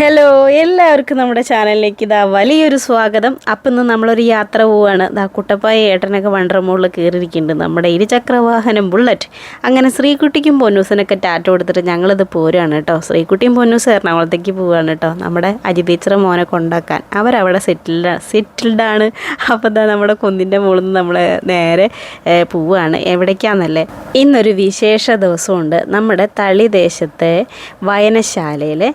Hello എല്ലാവർക്കും നമ്മുടെ ചാനലിലേക്ക് ഇതാ വലിയൊരു സ്വാഗതം. അപ്പം ഇന്ന് നമ്മളൊരു യാത്ര പോവുകയാണ് ഇതാ കുട്ടപ്പായ ഏട്ടനൊക്കെ വണ്ടറ മുകളിൽ കയറിയിരിക്കുന്നുണ്ട് നമ്മുടെ ഇരുചക്രവാഹനം ബുള്ളറ്റ്. അങ്ങനെ ശ്രീകുട്ടിക്കും പൊന്നൂസിനൊക്കെ ടാറ്റ കൊടുത്തിട്ട് ഞങ്ങളിത് പോരുകയാണ് കേട്ടോ. ശ്രീകുട്ടിയും പൊന്നൂസ് എറണാകുളത്തേക്ക് പോവുകയാണ് കേട്ടോ. നമ്മുടെ അജിതീച്ചറെ മോനെ കൊണ്ടാക്കാൻ. അവരവിടെ സെറ്റിൽഡ് സെറ്റിൽഡാണ് അപ്പോൾ ഇതാ നമ്മുടെ കുന്നിന്റെ മുകളിൽ നിന്ന് നമ്മൾ നേരെ പോവുകയാണ്. എവിടേക്കാന്നല്ലേ? ഇന്നൊരു വിശേഷ ദിവസമുണ്ട്. നമ്മുടെ തളിദേശത്തെ വായനശാലയിലെ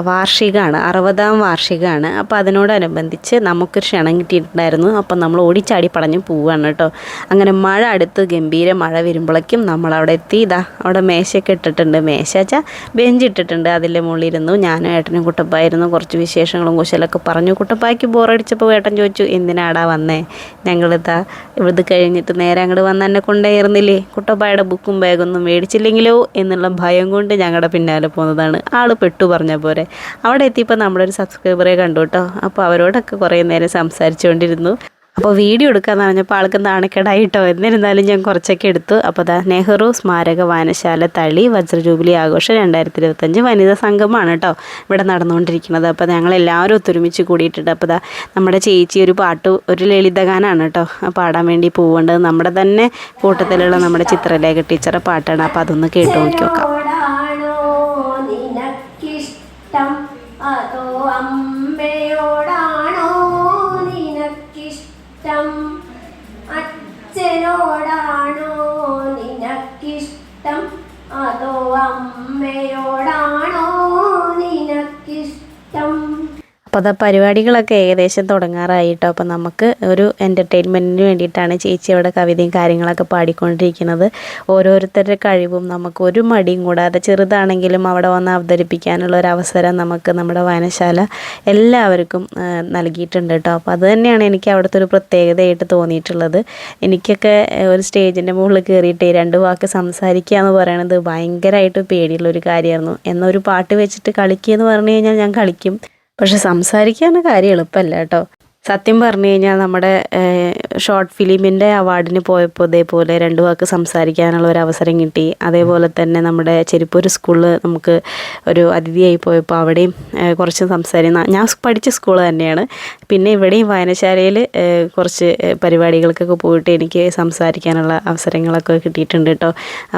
വാർഷികമാണ് അറുപതാം വാർഷികമാണ് അപ്പോൾ അതിനോടനുബന്ധിച്ച് നമുക്കൊരു ക്ഷണം കിട്ടിയിട്ടുണ്ടായിരുന്നു. അപ്പോൾ നമ്മൾ ഓടിച്ചാടി പടഞ്ഞ് പോവുകയാണ് കേട്ടോ. അങ്ങനെ മഴ അടുത്ത് ഗംഭീര മഴ വരുമ്പോഴേക്കും നമ്മൾ അവിടെ എത്തി. ഇതാ അവിടെ മേശയൊക്കെ ഇട്ടിട്ടുണ്ട്. മേശ വെച്ചാൽ ബെഞ്ച് ഇട്ടിട്ടുണ്ട്. അതിന്റെ മുകളിൽ ഇരുന്നു ഞാനും ഏട്ടനും കുട്ടപ്പായിരുന്നു. കുറച്ച് വിശേഷങ്ങളും കുശലൊക്കെ പറഞ്ഞു. കുട്ടപ്പായ്ക്ക് ബോറടിച്ചപ്പോൾ ഏട്ടൻ ചോദിച്ചു എന്തിനാടാ വന്നേ? ഞങ്ങളിതാ ഇവിടുന്ന് കഴിഞ്ഞിട്ട് നേരെ അങ്ങോട്ട് വന്ന് എന്നെ കൊണ്ടേയിരുന്നില്ലേ? കുട്ടപ്പായുടെ ബുക്കും ബാഗൊന്നും മേടിച്ചില്ലെങ്കിലോ എന്നുള്ള ഭയം കൊണ്ട് ഞങ്ങളുടെ പിന്നാലെ പോകുന്നതാണ് ആൾ പെട്ടു പറഞ്ഞ പോലെ. അവിടെ എത്തിയപ്പോൾ നമ്മുടെ ഒരു സബ്സ്ക്രൈബറെ കണ്ടു കേട്ടോ. അപ്പോൾ അവരോടൊക്കെ കുറേ നേരം സംസാരിച്ചുകൊണ്ടിരുന്നു. അപ്പോൾ വീഡിയോ എടുക്കാമെന്ന് പറഞ്ഞപ്പോൾ ആൾക്ക് നാണക്കേടായിട്ടോ എന്നിരുന്നാലും ഞാൻ കുറച്ചൊക്കെ എടുത്തു. അപ്പോൾ ദാ നെഹ്റു സ്മാരക വായനശാല തളി വജ്രജൂബിലി ആഘോഷം രണ്ടായിരത്തി ഇരുപത്തഞ്ച് വനിതാ സംഘമാണ് കേട്ടോ ഇവിടെ നടന്നുകൊണ്ടിരിക്കുന്നത്. അപ്പോൾ ഞങ്ങൾ എല്ലാവരും ഒത്തൊരുമിച്ച് കൂടിയിട്ടുണ്ട്. അപ്പോൾ ദാ നമ്മുടെ ചേച്ചി ഒരു പാട്ട് ഒരു ലളിതഗാനാണ് കേട്ടോ. പാടാൻ വേണ്ടി പോവേണ്ടത് നമ്മുടെ തന്നെ കൂട്ടത്തിലുള്ള നമ്മുടെ ചിത്രലേഖ ടീച്ചറെ പാട്ടാണ്. അപ്പോൾ അതൊന്ന് കേട്ടു നോക്കി നോക്കാം. നിനക്കിഷ്ടം അതോ അമ്മയോടാണോ അപ്പോൾ അത് പരിപാടികളൊക്കെ ഏകദേശം തുടങ്ങാറായി കേട്ടോ അപ്പോൾ നമുക്ക് ഒരു എന്റർടൈൻമെന്റിന് വേണ്ടിയിട്ടാണ് ചേച്ചി അവിടെ കവിതയും കാര്യങ്ങളൊക്കെ പാടിക്കൊണ്ടിരിക്കുന്നത്. ഓരോരുത്തരുടെ കഴിവും നമുക്ക് ഒരു മടിയും കൂടാതെ ചെറുതാണെങ്കിലും അവിടെ വന്ന് അവതരിപ്പിക്കാനുള്ള ഒരു അവസരം നമുക്ക് നമ്മുടെ വായനശാല എല്ലാവർക്കും നൽകിയിട്ടുണ്ട് കേട്ടോ അപ്പോൾ അത് തന്നെയാണ് എനിക്ക് അവിടുത്തെ ഒരു പ്രത്യേകതയായിട്ട് തോന്നിയിട്ടുള്ളത്. എനിക്കൊക്കെ ഒരു സ്റ്റേജിന്റെ മുകളിൽ കയറിയിട്ട് രണ്ട് വാക്ക് സംസാരിക്കുക എന്ന് പറയുന്നത് ഭയങ്കരമായിട്ട് പേടിയുള്ളൊരു കാര്യമായിരുന്നു എന്നൊരു പാട്ട് വെച്ചിട്ട് കളിക്കുക എന്ന് പറഞ്ഞു കഴിഞ്ഞാൽ ഞാൻ കളിക്കും. പക്ഷെ സംസാരിക്കാൻ കാര്യം എളുപ്പമല്ല കേട്ടോ. സത്യം പറഞ്ഞു കഴിഞ്ഞാൽ നമ്മുടെ ഷോർട്ട് ഫിലിമിന്റെ അവാർഡിന് പോയപ്പോൾ ഇതേപോലെ രണ്ട് വാക്ക് സംസാരിക്കാനുള്ള ഒരു അവസരം കിട്ടി. അതേപോലെ തന്നെ നമ്മുടെ ചെരിപ്പൂർ സ്കൂളിൽ നമുക്ക് ഒരു അതിഥിയായി പോയപ്പോൾ അവിടെയും കുറച്ച് സംസാരിക്കുന്ന ഞാൻ പഠിച്ച സ്കൂൾ തന്നെയാണ്. പിന്നെ ഇവിടെയും വായനശാലയിൽ കുറച്ച് പരിപാടികൾക്കൊക്കെ പോയിട്ട് എനിക്ക് സംസാരിക്കാനുള്ള അവസരങ്ങളൊക്കെ കിട്ടിയിട്ടുണ്ട് കേട്ടോ.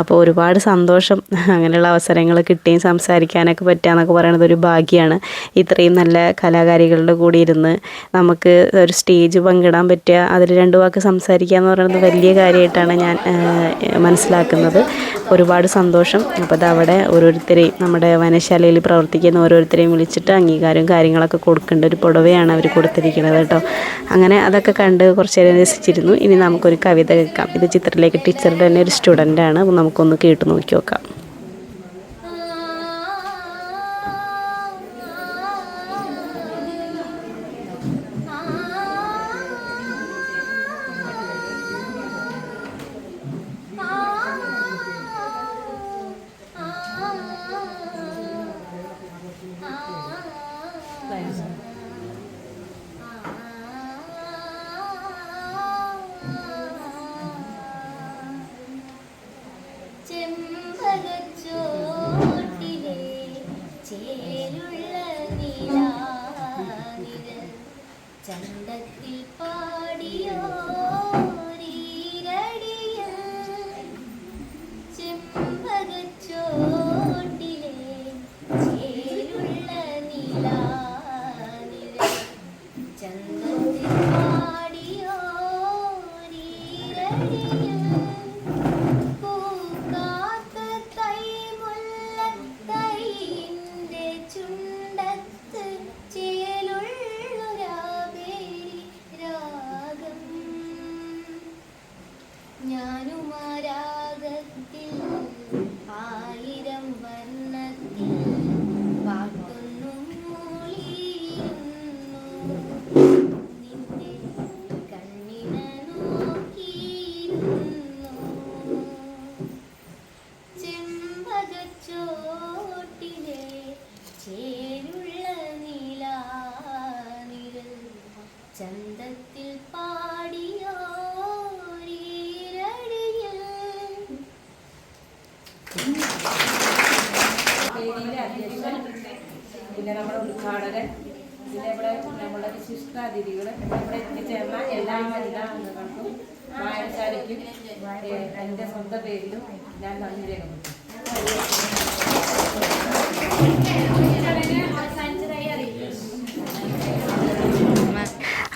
അപ്പോൾ ഒരുപാട് സന്തോഷം അങ്ങനെയുള്ള അവസരങ്ങൾ കിട്ടിയും സംസാരിക്കാനൊക്കെ പറ്റുക എന്നൊക്കെ പറയുന്നത് ഒരു ഭാഗ്യമാണ്. ഇത്രയും നല്ല കലാകാരികളുടെ കൂടി ഇരുന്ന് നമുക്ക് ഒരു സ്റ്റേജ് പങ്കിടാൻ പറ്റുക അതിൽ രണ്ട് വാക്ക് സംസാരിക്കുക എന്ന് പറയുന്നത് വലിയ കാര്യമായിട്ടാണ് ഞാൻ മനസ്സിലാക്കുന്നത്. ഒരുപാട് സന്തോഷം. അപ്പോൾ അത് അവിടെ ഓരോരുത്തരെയും നമ്മുടെ വനശാലയിൽ പ്രവർത്തിക്കുന്ന ഓരോരുത്തരെയും വിളിച്ചിട്ട് അംഗീകാരവും കാര്യങ്ങളൊക്കെ കൊടുക്കേണ്ട ഒരു പുടവയാണ് അവർ കൊടുത്തിരിക്കുന്നത് കേട്ടോ. അങ്ങനെ അതൊക്കെ കണ്ട് കുറച്ച് നേരം രസിച്ചിരുന്നു. ഇനി നമുക്കൊരു കവിത കേൾക്കാം. ഇത് ചിത്രലേഖ ടീച്ചറുടെ തന്നെ ഒരു സ്റ്റുഡന്റാണ്. നമുക്കൊന്ന് കേട്ടു നോക്കി നോക്കാം. ചെമ്പകച്ചോട്ടിലെ ചേരുള്ള നീലാനിരൽ ചന്തത്തിൽ പാടിയോ വേദിയിലെ അധ്യക്ഷൻ പിന്നെ നമ്മുടെ ഉദ്ഘാടകൻ പിന്നെ ഇവിടെ നമ്മുടെ വിശിഷ്ടാതിഥികൾ ഇവിടെ എത്തിച്ചേർന്ന എല്ലാ വനിതാ അംഗങ്ങൾക്കും വായനശാലയ്ക്കും എന്റെ സ്വന്തം പേരിലും ഞാൻ നന്ദി രേഖപ്പെടുത്തുന്നു. Thank you.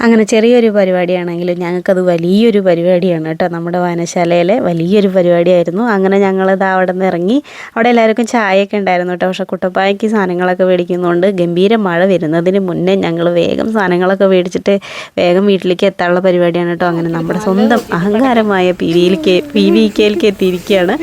അങ്ങനെ ചെറിയൊരു പരിപാടിയാണെങ്കിലും ഞങ്ങൾക്കത് വലിയൊരു പരിപാടിയാണ് കേട്ടോ. നമ്മുടെ വായനശാലയിലെ വലിയൊരു പരിപാടിയായിരുന്നു. അങ്ങനെ ഞങ്ങളത് അവിടെ നിന്ന് ഇറങ്ങി അവിടെ എല്ലാവർക്കും ചായയൊക്കെ ഉണ്ടായിരുന്നു കേട്ടോ. പക്ഷേ കുട്ടപ്പായക്ക് സാധനങ്ങളൊക്കെ മേടിക്കുന്നതുകൊണ്ട് ഗംഭീര മഴ വരുന്നതിന് മുന്നേ ഞങ്ങൾ വേഗം സാധനങ്ങളൊക്കെ മേടിച്ചിട്ട് വേഗം വീട്ടിലേക്ക് എത്താനുള്ള പരിപാടിയാണ് കേട്ടോ. അങ്ങനെ നമ്മുടെ സ്വന്തം അഹങ്കാരമായ പി വിയിലേക്ക് പി വി കെയിലേക്ക് എത്തിയിരിക്കുകയാണ്.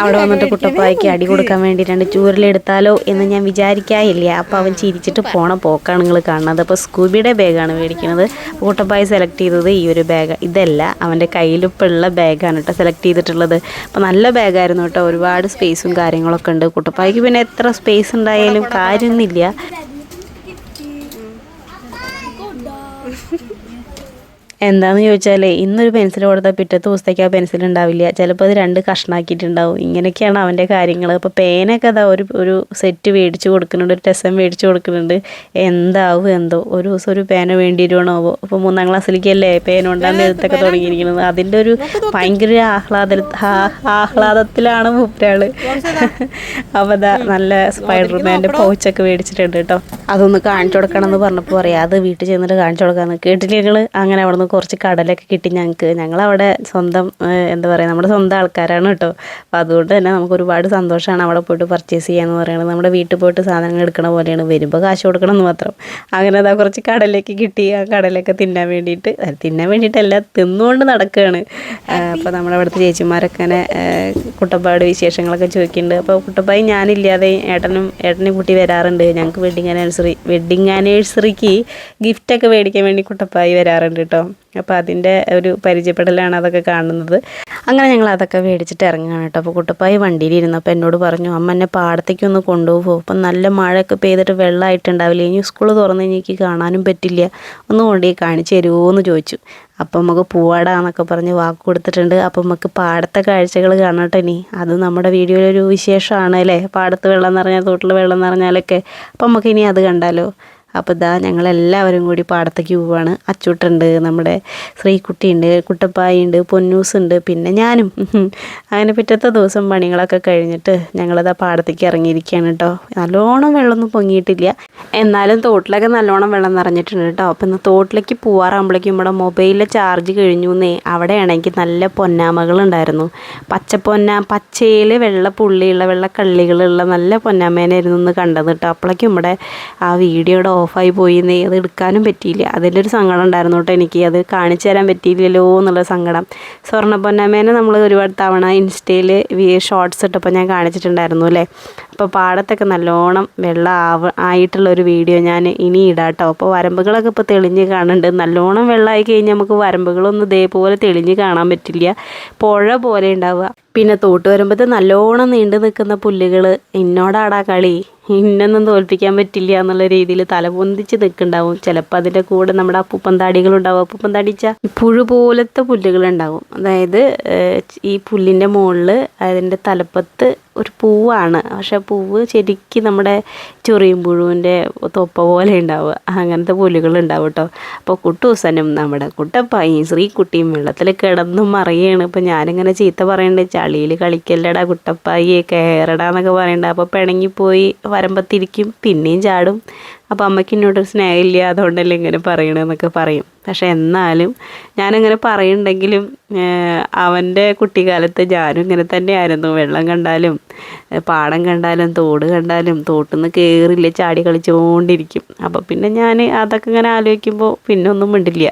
അവിടെ വന്നിട്ട് കുട്ടപ്പായ്ക്ക് അടി കൊടുക്കാൻ വേണ്ടിയിട്ടാണ് ചൂരലെടുത്താലോ എന്ന് ഞാൻ വിചാരിക്കാറില്ല. അപ്പോൾ അവൻ ചിരിച്ചിട്ട് പോണ പോക്കാണ് നിങ്ങൾ കാണുന്നത്. അപ്പോൾ സ്കൂബിയുടെ ബാഗാണ് മേടിക്കുന്നത് കുട്ടപ്പായി സെലക്ട് ചെയ്തത് ഈ ഒരു ബാഗ് ഇതല്ല അവന്റെ കയ്യിലിപ്പോൾ ബാഗാണ് കേട്ടോ സെലക്ട് ചെയ്തിട്ടുള്ളത്. അപ്പോൾ നല്ല ബാഗായിരുന്നു കേട്ടോ ഒരുപാട് സ്പേസും കാര്യങ്ങളൊക്കെ ഉണ്ട്. കുട്ടപ്പായ്ക്ക് പിന്നെ എത്ര സ്പേസ് ഉണ്ടായാലും കാര്യമൊന്നുമില്ല. എന്താന്ന് ചോദിച്ചാൽ ഇന്നൊരു പെൻസിൽ കൊടുത്താൽ പിറ്റത്തെ ദിവസത്തേക്ക് ആ പെൻസിൽ ഉണ്ടാവില്ല. ചിലപ്പോൾ അത് രണ്ട് കഷ്ണാക്കിയിട്ടുണ്ടാവും. ഇങ്ങനെയൊക്കെയാണ് അവന്റെ കാര്യങ്ങൾ അപ്പോൾ പേനൊക്കെ അതാ ഒരു ഒരു സെറ്റ് മേടിച്ച് കൊടുക്കുന്നുണ്ട് ഒരു ടെസം മേടിച്ച് കൊടുക്കുന്നുണ്ട്. എന്താവും എന്തോ. ഒരു ദിവസം ഒരു പേന വേണ്ടി വരുവാണാവോ അപ്പോൾ മൂന്നാം ക്ലാസ്സിലേക്കല്ലേ പേന ഉണ്ടാകുന്ന എഴുത്തൊക്കെ തുടങ്ങിയിരിക്കുന്നത്. അതിന്റെ ഒരു ഭയങ്കര ആഹ്ലാദ ആഹ്ലാദത്തിലാണ് മൂപ്പരാൾ. അപ്പോൾ അതാ നല്ല സ്പൈഡർമാന്റെ പൗച്ചൊക്കെ മേടിച്ചിട്ടുണ്ട് കേട്ടോ അതൊന്ന് കാണിച്ചു കൊടുക്കണം എന്ന് പറഞ്ഞപ്പോൾ പറയാം അത് വീട്ടിൽ ചെന്നിട്ട് കാണിച്ചു കൊടുക്കാമെന്ന് കേട്ടില്ല ഞങ്ങൾ അങ്ങനെ അവിടെ നിന്ന് കുറച്ച് കടലൊക്കെ കിട്ടി ഞങ്ങൾക്ക് ഞങ്ങളവിടെ സ്വന്തം എന്താ പറയുക നമ്മുടെ സ്വന്തം ആൾക്കാരാണ് കേട്ടോ. അപ്പോൾ അതുകൊണ്ട് തന്നെ നമുക്ക് ഒരുപാട് സന്തോഷമാണ് അവിടെ പോയിട്ട് പർച്ചേസ് ചെയ്യാന്ന് പറയുന്നത് നമ്മുടെ വീട്ടിൽ പോയിട്ട് സാധനങ്ങൾ എടുക്കണ പോലെയാണ്. വരുമ്പോൾ കാശ് കൊടുക്കണം എന്ന് മാത്രം. അങ്ങനെ അതാ കുറച്ച് കടലൊക്കെ കിട്ടി. ആ കടലൊക്കെ തിന്നാൻ വേണ്ടിയിട്ട് തിന്നാൻ വേണ്ടിയിട്ടല്ല തിന്നുകൊണ്ട് നടക്കുകയാണ് അപ്പോൾ നമ്മുടെ അവിടുത്തെ ചേച്ചിമാരൊക്കെ ഇങ്ങനെ ഏഹ്, കുട്ടപ്പാട് വിശേഷങ്ങളൊക്കെ ചോദിക്കുന്നുണ്ട്. അപ്പോൾ കുട്ടപ്പായി ഞാനില്ലാതെ ഏട്ടനും ഏട്ടനെ കൂട്ടി വരാറുണ്ട്. ഞങ്ങൾക്ക് വെഡിങ് ആനിവേഴ്സറി വെഡിങ് ആനിവേഴ്സറിക്ക് ഗിഫ്റ്റൊക്കെ മേടിക്കാൻ വേണ്ടി കുട്ടപ്പായി വരാറുണ്ട് കേട്ടോ. അപ്പോൾ അതിന്റെ ഒരു പരിചയപ്പെടലാണ് അതൊക്കെ കാണുന്നത്. അങ്ങനെ ഞങ്ങൾ അതൊക്കെ മേടിച്ചിട്ട് ഇറങ്ങുകയാണ് കേട്ടോ. അപ്പോൾ കുട്ടപ്പായി വണ്ടിയിലിരുന്നപ്പോൾ എന്നോട് പറഞ്ഞു അമ്മ എന്നെ പാടത്തേക്ക് ഒന്ന് കൊണ്ടുപോകുമോ അപ്പം നല്ല മഴയൊക്കെ പെയ്തിട്ട് വെള്ളമായിട്ടുണ്ടാവില്ല ഇനി സ്കൂൾ തുറന്ന് എനിക്ക് കാണാനും പറ്റില്ല. ഒന്ന് കൊണ്ടുപോയി കാണിച്ചു തരുമോ എന്ന് ചോദിച്ചു. അപ്പം നമുക്ക് പൂവാടാന്നൊക്കെ പറഞ്ഞ് വാക്ക് കൊടുത്തിട്ടുണ്ട്. അപ്പം നമുക്ക് പാടത്തെ കാഴ്ചകൾ കാണട്ടെ ഇനി. അത് നമ്മുടെ വീഡിയോയിലൊരു വിശേഷമാണ് അല്ലേ? പാടത്ത് വെള്ളം നിറഞ്ഞാൽ തോട്ടിൽ വെള്ളം നിറഞ്ഞാലൊക്കെ. അപ്പം നമുക്ക് ഇനി അത് കണ്ടാലോ? അപ്പോൾ ഇതാ ഞങ്ങളെല്ലാവരും കൂടി പാടത്തേക്ക് പോവാണ്. അച്ചൂട്ടുണ്ട് നമ്മുടെ ശ്രീകുട്ടിയുണ്ട് കുട്ടപ്പായുണ്ട് പൊന്നൂസുണ്ട് പിന്നെ ഞാനും. അങ്ങനെ പിറ്റത്തെ ദിവസം പണികളൊക്കെ കഴിഞ്ഞിട്ട് ഞങ്ങളിതാ പാടത്തേക്ക് ഇറങ്ങിയിരിക്കുകയാണ് കേട്ടോ. നല്ലോണം വെള്ളമൊന്നും പൊങ്ങിയിട്ടില്ല. എന്നാലും തോട്ടിലൊക്കെ നല്ലോണം വെള്ളം നിറഞ്ഞിട്ടുണ്ട് കേട്ടോ. അപ്പം ഇന്ന് തോട്ടിലേക്ക് പോവാറാകുമ്പോഴേക്കും നമ്മുടെ മൊബൈലിലെ ചാർജ് കഴിഞ്ഞു എന്നേ അവിടെയാണെങ്കിൽ നല്ല പൊന്നാമകളുണ്ടായിരുന്നു. പച്ചപ്പൊന്ന പച്ചയിൽ വെള്ള പുള്ളിയുള്ള വെള്ള കള്ളികളുള്ള നല്ല പൊന്നാമേനായിരുന്നു ഇന്ന് കണ്ടത് കേട്ടോ. അപ്പോഴേക്കും നമ്മുടെ ആ വീഡിയോയുടെ ഓഫായി പോയി എന്നേ അത് എടുക്കാനും പറ്റിയില്ല. അതിലൊരു സങ്കടം ഉണ്ടായിരുന്നു കേട്ടോ എനിക്ക്. അത് കാണിച്ചു തരാൻ പറ്റിയില്ലല്ലോ എന്നുള്ള സങ്കടം. സ്വർണ നമ്മൾ ഒരുപാട് തവണ ഇൻസ്റ്റയിൽ ഷോർട്ട്സ് ഇട്ടപ്പോൾ ഞാൻ കാണിച്ചിട്ടുണ്ടായിരുന്നു അല്ലേ? അപ്പോൾ പാടത്തൊക്കെ നല്ലോണം വെള്ളം ആവ ആയിട്ടുള്ള ഒരു വീഡിയോ ഞാൻ ഇനി ഇടാട്ടോ അപ്പോൾ വരമ്പുകളൊക്കെ ഇപ്പോൾ തെളിഞ്ഞ് കാണുന്നുണ്ട്. നല്ലോണം വെള്ളമായി കഴിഞ്ഞാൽ നമുക്ക് വരമ്പുകളൊന്നും ഇതേപോലെ തെളിഞ്ഞ് കാണാൻ പറ്റില്ല. പുഴ പോലെ ഉണ്ടാവുക. പിന്നെ തോട്ട് വരുമ്പോഴത്തെ നല്ലോണം നീണ്ടു നിൽക്കുന്ന പുല്ലുകൾ ഇന്നോടാടാ കളി. ഇന്നൊന്നും തോൽപ്പിക്കാൻ പറ്റില്ല എന്നുള്ള രീതിയിൽ തലപൊന്തിച്ച് നിൽക്കുന്നുണ്ടാവും. ചിലപ്പോൾ അതിന്റെ കൂടെ നമ്മുടെ അപ്പൂപ്പൻ താടികളുണ്ടാവും അപ്പൂപ്പൻ താടിച്ച പുഴു പോലത്തെ പുല്ലുകളുണ്ടാവും അതായത് ഈ പുല്ലിന്റെ മുകളിൽ അതിന്റെ തലപ്പത്ത് ഒരു പൂവാണ്. പക്ഷെ പൂവ് ശരിക്കും നമ്മുടെ ചൊറിയും പുഴുവിന്റെ തൊപ്പ പോലെ ഉണ്ടാവുക. അങ്ങനത്തെ പുല്ലുകൾ ഉണ്ടാവും കേട്ടോ അപ്പോൾ കുട്ടൂസനും നമ്മുടെ കുട്ടപ്പായും ശ്രീകുട്ടിയും വെള്ളത്തിൽ കിടന്നും മറിയാണ്. ഇപ്പോൾ ഞാനിങ്ങനെ ചീത്ത പറയുന്നുണ്ട് ചളിയിൽ കളിക്കല്ലടാ കുട്ടപ്പായി കയറടാ എന്നൊക്കെ പറയണ്ട. അപ്പോൾ പിണങ്ങിപ്പോയി വരമ്പത്തിരിക്കും പിന്നെയും ചാടും. അപ്പോൾ അമ്മയ്ക്ക് എന്നോടൊരു സ്നേഹമില്ല അതുകൊണ്ടല്ലേ ഇങ്ങനെ പറയണമെന്നൊക്കെ പറയും. പക്ഷെ എന്നാലും ഞാനിങ്ങനെ പറയുന്നുണ്ടെങ്കിലും അവന്റെ കുട്ടിക്കാലത്ത് ഞാനും ഇങ്ങനെ തന്നെയായിരുന്നു. വെള്ളം കണ്ടാലും പാടം കണ്ടാലും തോട് കണ്ടാലും തോട്ടിൽ നിന്ന് കയറില്ല ചാടി കളിച്ചുകൊണ്ടിരിക്കും അപ്പോൾ പിന്നെ ഞാൻ അതൊക്കെ ഇങ്ങനെ ആലോചിക്കുമ്പോൾ പിന്നെ ഒന്നും മിണ്ടില്ല.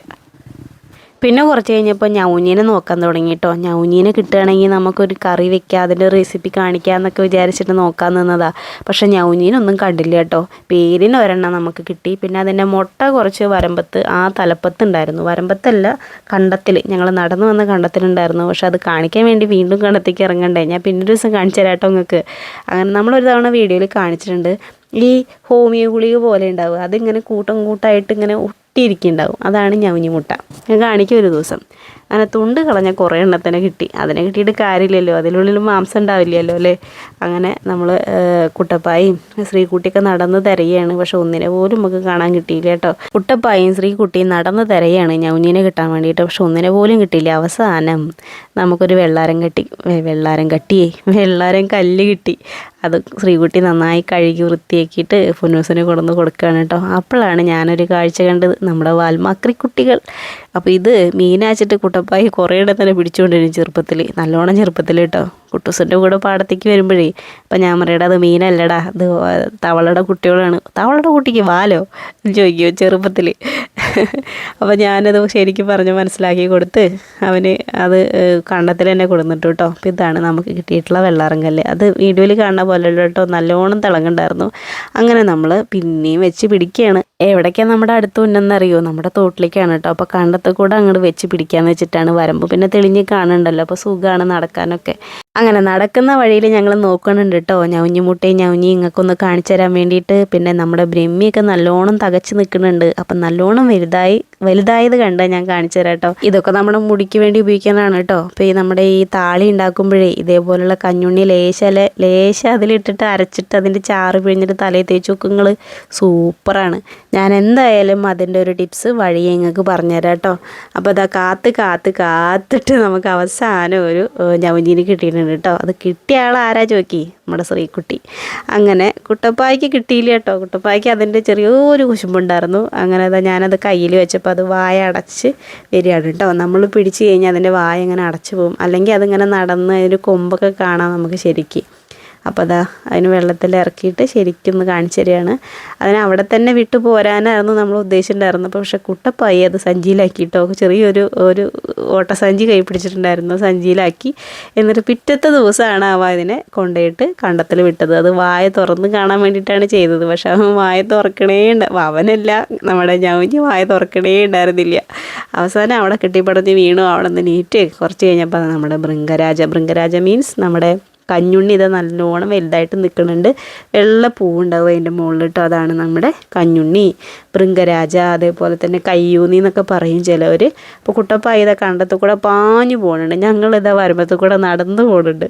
പിന്നെ കുറച്ച് കഴിഞ്ഞപ്പോൾ ഞൗഞ്ഞീനെ നോക്കാൻ തുടങ്ങി കേട്ടോ ഞൗഞ്ഞീനെ കിട്ടുകയാണെങ്കിൽ നമുക്കൊരു കറി വെക്കുക അതിന്റെ റെസിപ്പി കാണിക്കുക എന്നൊക്കെ വിചാരിച്ചിട്ട് നോക്കാൻ നിന്നതാ. പക്ഷേ ഞൗഞ്ഞീനൊന്നും കണ്ടില്ല കേട്ടോ. പേരിന് ഒരെണ്ണം നമുക്ക് കിട്ടി. പിന്നെ അതിന്റെ മുട്ട കുറച്ച് വരമ്പത്ത് ആ തലപ്പത്ത് ഉണ്ടായിരുന്നു. വരമ്പത്തല്ല കണ്ടത്തിൽ ഞങ്ങൾ നടന്നു വന്ന കണ്ടത്തിലുണ്ടായിരുന്നു. പക്ഷെ അത് കാണിക്കാൻ വേണ്ടി വീണ്ടും കണ്ടത്തേക്ക് ഇറങ്ങണ്ടേ? ഞാൻ പിന്നൊരു ദിവസം കാണിച്ചു തരാം കേട്ടോ നിങ്ങൾക്ക്. അങ്ങനെ നമ്മളൊരു തവണ വീഡിയോയിൽ കാണിച്ചിട്ടുണ്ട്. ഈ ഹോമിയോ ഗുളിക പോലെ ഉണ്ടാവുക. അതിങ്ങനെ കൂട്ടം കൂട്ടായിട്ട് ഇങ്ങനെ ഒട്ടിയിരിക്കുന്നുണ്ടാവും. അതാണ് ഞവഞ്ഞി മുട്ട. ഞാൻ കാണിക്കും ഒരു ദിവസം. അങ്ങനെ തുണ്ട് കളഞ്ഞ കുറേ എണ്ണത്തിനെ കിട്ടി. അതിനെ കിട്ടിയിട്ട് കാര്യമില്ലല്ലോ. അതിനുള്ളിൽ മാംസം ഉണ്ടാവില്ലല്ലോ അല്ലേ? അങ്ങനെ നമ്മൾ കുട്ടപ്പായും ശ്രീകുട്ടിയൊക്കെ നടന്ന് തിരയാണ്. പക്ഷെ ഒന്നിനെ പോലും നമുക്ക് കാണാൻ കിട്ടിയില്ല കേട്ടോ. കുട്ടപ്പായും ശ്രീകുട്ടിയും നടന്ന് തിരയാണ് ഞൗഞ്ഞിനെ കിട്ടാൻ വേണ്ടിയിട്ട്. പക്ഷെ ഒന്നിനെ പോലും കിട്ടിയില്ല. അവസാനം നമുക്കൊരു വെള്ളാരം കെട്ടി വെള്ളാരം കട്ടിയേ വെള്ളാരം കല്ല് കിട്ടി. അത് ശ്രീകുട്ടി നന്നായി കഴുകി വൃത്തിയാക്കിയിട്ട് ഫുനൂസിന് കൊണ്ടുവന്ന് കൊടുക്കുകയാണ് കേട്ടോ. അപ്പോഴാണ് ഞാനൊരു കാഴ്ച കണ്ടത്. നമ്മുടെ വാൽമാക്രി കുട്ടികൾ അപ്പോൾ ഇത് മീനാച്ചിട്ട് കുട്ടപ്പായി കുറേ തന്നെ പിടിച്ചുകൊണ്ടിരുന്നു ചെറുപ്പത്തിൽ. നല്ലോണം ചെറുപ്പത്തിൽ കേട്ടോ. കുട്ടൂസിന്റെ കൂടെ പാടത്തേക്ക് വരുമ്പോഴേ. അപ്പം ഞാൻ പറയടാ അത് മീനല്ലടാ. അത് തവളയുടെ കുട്ടികളാണ്. തവളയുടെ കുട്ടിക്ക് വാലോ? ചോദിക്കുമോ ചെറുപ്പത്തിൽ. അപ്പോൾ ഞാനത് ശരിക്കും പറഞ്ഞ് മനസ്സിലാക്കി കൊടുത്ത് അവന് അത് കണ്ടത്തിൽ തന്നെ കൊടുത്തിട്ടു കേട്ടോ അപ്പോൾ ഇതാണ് നമുക്ക് കിട്ടിയിട്ടുള്ള വെള്ളാറങ്കല്ല് അത് വീഡിയോയിൽ കാണുന്ന പോലെ കേട്ടോ നല്ലോണം തിളങ്ങുണ്ടായിരുന്നു അങ്ങനെ നമ്മൾ പിന്നെയും വെച്ച് പിടിക്കുകയാണ്. എവിടേക്കാണ് നമ്മുടെ അടുത്ത് ഉന്നെന്നറിയോ നമ്മുടെ തോട്ടിലേക്കാണ് കേട്ടോ. അപ്പോൾ കണ്ടത്ത് കൂടെ അങ്ങോട്ട് വെച്ച് പിടിക്കാന്ന് വെച്ചിട്ടാണ് വരമ്പ്. പിന്നെ തെളിഞ്ഞ് കാണണ്ടല്ലോ അപ്പോൾ സുഖമാണ് നടക്കാനൊക്കെ. അങ്ങനെ നടക്കുന്ന വഴിയിൽ ഞങ്ങൾ നോക്കണുണ്ട് കേട്ടോ. ഞവഞ്ഞി മുട്ടയും ഞൗഞ്ഞി ഇങ്ങക്കൊന്ന് കാണിച്ചു തരാൻ വേണ്ടിയിട്ട്. പിന്നെ നമ്മുടെ ബ്രഹ്മിയൊക്കെ നല്ലോണം തകച്ച് നിൽക്കുന്നുണ്ട് അപ്പം നല്ലോണം വലുതായി വലുതായത് കണ്ട ഞാൻ കാണിച്ചു തരാം കേട്ടോ. ഇതൊക്കെ നമ്മുടെ മുടിക്ക് വേണ്ടി ഉപയോഗിക്കാനാണ് കേട്ടോ. അപ്പോൾ ഈ നമ്മുടെ ഈ താളി ഉണ്ടാക്കുമ്പോഴേ ഇതേപോലുള്ള കഞ്ഞുണ്ണി ലേശല ലേശ അതിലിട്ടിട്ട് അരച്ചിട്ട് അതിന്റെ ചാറ് പിഴിഞ്ഞിട്ട് തലയിൽ തേച്ച് നോക്കുങ്ങൾ സൂപ്പറാണ്. ഞാൻ എന്തായാലും അതിന്റെ ഒരു ടിപ്സ് വഴി ഞങ്ങൾക്ക് പറഞ്ഞുതരാം കേട്ടോ അപ്പോൾ അതാ കാത്ത് കാത്ത് കാത്തിട്ട് നമുക്ക് അവസാനം ഒരു ഞവഞ്ചീനി കിട്ടിയിട്ടുണ്ട് കേട്ടോ. അത് കിട്ടിയ ആൾ ആരാ ചോദിക്കി നമ്മുടെ ശ്രീകുട്ടി. അങ്ങനെ കുട്ടപ്പായ്ക്ക് കിട്ടിയില്ല കേട്ടോ. കുട്ടപ്പായ്ക്ക് അതിന്റെ ചെറിയൊരു കുശുമ്പുണ്ടായിരുന്നു. അങ്ങനെ അതാ ഞാനത് കയ്യിൽ വെച്ചപ്പോൾ അത് വായ അടച്ച് വരികയാണ് കേട്ടോ. നമ്മൾ പിടിച്ച് കഴിഞ്ഞാൽ അതിന്റെ വായ ഇങ്ങനെ അടച്ചു പോകും. അല്ലെങ്കിൽ അതിങ്ങനെ നടന്ന് അതിന്റെ കൊമ്പൊക്കെ കാണാം നമുക്ക് ശരിക്ക്. അപ്പോൾ അതാ അതിന് വെള്ളത്തിൽ ഇറക്കിയിട്ട് ശരിക്കും കാണിച്ചു തരികയാണ്. അതിന് അവിടെ തന്നെ വിട്ടു പോരാനായിരുന്നു നമ്മൾ ഉദ്ദേശിച്ചിട്ടുണ്ടായിരുന്നത്. പക്ഷെ കുട്ടപ്പായി അത് സഞ്ചിയിലാക്കിയിട്ടോ? ചെറിയൊരു ഒരു ഓട്ടസഞ്ചി കൈ പിടിച്ചിട്ടുണ്ടായിരുന്നു. സഞ്ചിയിലാക്കി. എന്നിട്ട് പിറ്റത്തെ ദിവസമാണ് അവ ഇതിനെ കൊണ്ടുപോയിട്ട് കണ്ടത്തിൽ വിട്ടത്. അത് വായ തുറന്ന് കാണാൻ വേണ്ടിയിട്ടാണ് ചെയ്തത്. പക്ഷെ അവൻ വായ തുറക്കണേ ഉണ്ട് അവനല്ല നമ്മുടെ ഞാവിഞ്ഞ് വായ തുറക്കണേ ഉണ്ടായിരുന്നില്ല അവസാനം അവിടെ കെട്ടിപ്പടഞ്ഞ് വീണു. അവിടെ നിന്ന് നീറ്റ് കുറച്ച് കഴിഞ്ഞപ്പോൾ നമ്മുടെ ബൃംഗരാജ ബൃംഗരാജ മീൻസ് നമ്മുടെ കഞ്ഞുണ്ണി ഇത് നല്ലോണം വലുതായിട്ട് നിൽക്കുന്നുണ്ട് വെള്ള പൂവുണ്ടാവും അതിന്റെ മുകളിൽ കേട്ടോ അതാണ് നമ്മുടെ കഞ്ഞുണ്ണി. ഭൃംഗരാജ അതേപോലെ തന്നെ കയ്യൂന്നി എന്നൊക്കെ പറയും ചിലവർ അപ്പോൾ കുട്ടപ്പായ ഇതാ കണ്ടത്തിൽ കൂടെ പാഞ്ഞു പോകുന്നുണ്ട് ഞങ്ങളിതാ വരുമ്പത്തിൽ കൂടെ നടന്നു പോകുന്നുണ്ട്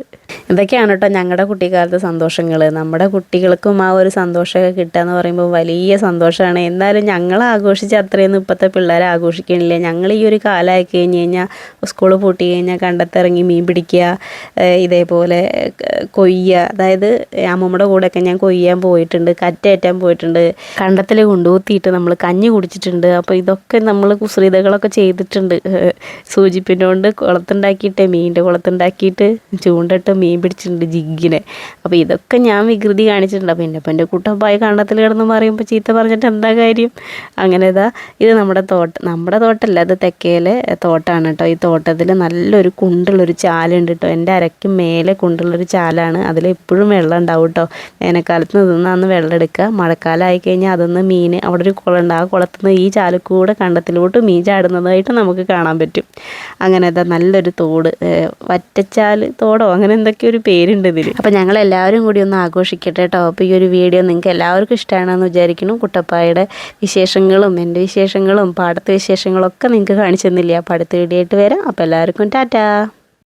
ഇതൊക്കെയാണ് കേട്ടോ ഞങ്ങളുടെ കുട്ടിക്കാലത്തെ സന്തോഷങ്ങൾ നമ്മുടെ കുട്ടികൾക്കും ആ ഒരു സന്തോഷമൊക്കെ കിട്ടുക എന്ന് പറയുമ്പോൾ വലിയ സന്തോഷമാണ് എന്തായാലും ഞങ്ങൾ ആഘോഷിച്ച അത്രയൊന്നും ഇപ്പോഴത്തെ പിള്ളേരെ ആഘോഷിക്കണില്ല. ഞങ്ങൾ ഈ ഒരു കാലമായി കഴിഞ്ഞ് കഴിഞ്ഞാൽ സ്കൂൾ പൂട്ടി കഴിഞ്ഞാൽ കണ്ടത്തിറങ്ങി മീൻ പിടിക്കുക ഇതേപോലെ കൊയ്യ. കൊയ്യുക അതായത് അമ്മമ്മയുടെ കൂടെയൊക്കെ ഞാൻ കൊയ്യാൻ പോയിട്ടുണ്ട് കറ്റേറ്റാൻ പോയിട്ടുണ്ട്. കണ്ടത്തിൽ കൊണ്ടുകൂത്തിയിട്ട് നമ്മൾ കഞ്ഞി കുടിച്ചിട്ടുണ്ട്. അപ്പോൾ ഇതൊക്കെ നമ്മൾ കുസൃതകളൊക്കെ ചെയ്തിട്ടുണ്ട്. സൂചിപ്പിനോണ്ട് കൊണ്ട് കുളത്തുണ്ടാക്കിയിട്ട് മീനിന്റെ കുളത്തുണ്ടാക്കിയിട്ട് ചൂണ്ടിട്ട് മീൻ പിടിച്ചിട്ടുണ്ട് ജിഗിനെ അപ്പോൾ ഇതൊക്കെ ഞാൻ വികൃതി കാണിച്ചിട്ടുണ്ട്. അപ്പോൾ എന്റെ അപ്പം എന്റെ കുട്ടപ്പായ കണ്ടത്തിൽ കിടന്ന് പറയുമ്പോൾ ചീത്ത പറഞ്ഞിട്ട് എന്താ കാര്യം? അങ്ങനെ ഇതാ ഇത് നമ്മുടെ തോട്ടം നമ്മുടെ തോട്ടമല്ല അത് തെക്കേലെ തോട്ടമാണ് കേട്ടോ. ഈ തോട്ടത്തിൽ നല്ലൊരു കുണ്ടുള്ളൊരു ചാലുണ്ട് കേട്ടോ. എന്റെ അരയ്ക്ക് മേലെ കുണ്ടുള്ളൊരു ചാലാണ്. അതിൽ എപ്പോഴും വെള്ളം ഉണ്ടാവും കേട്ടോ. വേനൽക്കാലത്ത് നിന്നാന്ന് വെള്ളം എടുക്കുക. മഴക്കാലം ആയി കഴിഞ്ഞാൽ അതൊന്ന് മീൻ അവിടെ ഒരു കുളം ഉണ്ട്. ആ കുളത്തിൽ നിന്ന് ഈ ചാലക്കൂടെ കൂടെ കണ്ടത്തിലോട്ട് മീൻ ചാടുന്നതായിട്ട് നമുക്ക് കാണാൻ പറ്റും. അങ്ങനെ അതാ നല്ലൊരു തോട് വറ്റച്ചാൽ തോടോ അങ്ങനെ എന്തൊക്കെ ഒരു പേരുണ്ട് ഇതിൽ അപ്പോൾ ഞങ്ങൾ എല്ലാവരും കൂടി ഒന്ന് ആഘോഷിക്കട്ടെ കേട്ടോ. അപ്പോൾ ഈ ഒരു വീഡിയോ നിങ്ങൾക്ക് എല്ലാവർക്കും ഇഷ്ടമാണെന്ന് വിചാരിക്കുന്നു. കുട്ടപ്പായുടെ വിശേഷങ്ങളും എന്റെ വിശേഷങ്ങളും പാടത്തെ വിശേഷങ്ങളൊക്കെ നിങ്ങൾക്ക് കാണിച്ചു തന്നില്ല? അപ്പോൾ അടുത്ത വീഡിയോ ആയിട്ട് വരാം. അപ്പോൾ എല്ലാവർക്കും ടാറ്റാ.